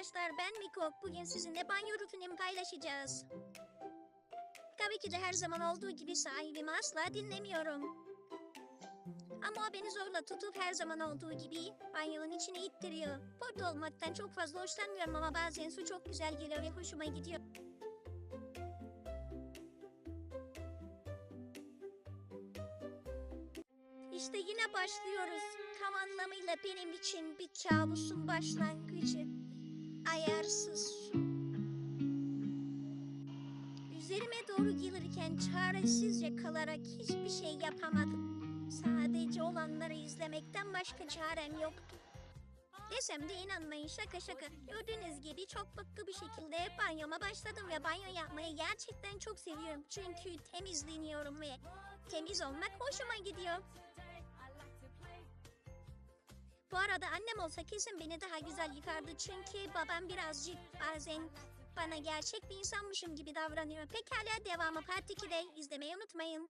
arkadaşlar ben Miko. Bugün sizinle banyo rutinimi paylaşacağız. Tabii ki de her zaman olduğu gibi sahibimi asla dinlemiyorum. Ama o beni zorla tutup her zaman olduğu gibi banyonun içine ittiriyor. Burada olmaktan çok fazla hoşlanmıyorum ama bazen su çok güzel geliyor ve hoşuma gidiyor. İşte yine başlıyoruz. Tam anlamıyla benim için bir kabusun başlangıcı. Üzerime doğru gelirken çaresizce kalarak hiçbir şey yapamadım. Sadece olanları izlemekten başka çarem yoktu. Desem de inanmayın şaka şaka. Gördüğünüz gibi çok mutlu bir şekilde banyoma başladım ve banyo yapmayı gerçekten çok seviyorum. Çünkü temizleniyorum ve temiz olmak hoşuma gidiyor. Bu arada annem olsa kesin beni daha güzel yıkardı çünkü babam birazcık bazen bana gerçek bir insanmışım gibi davranıyor. Pekala devamı part 2'de izlemeyi unutmayın.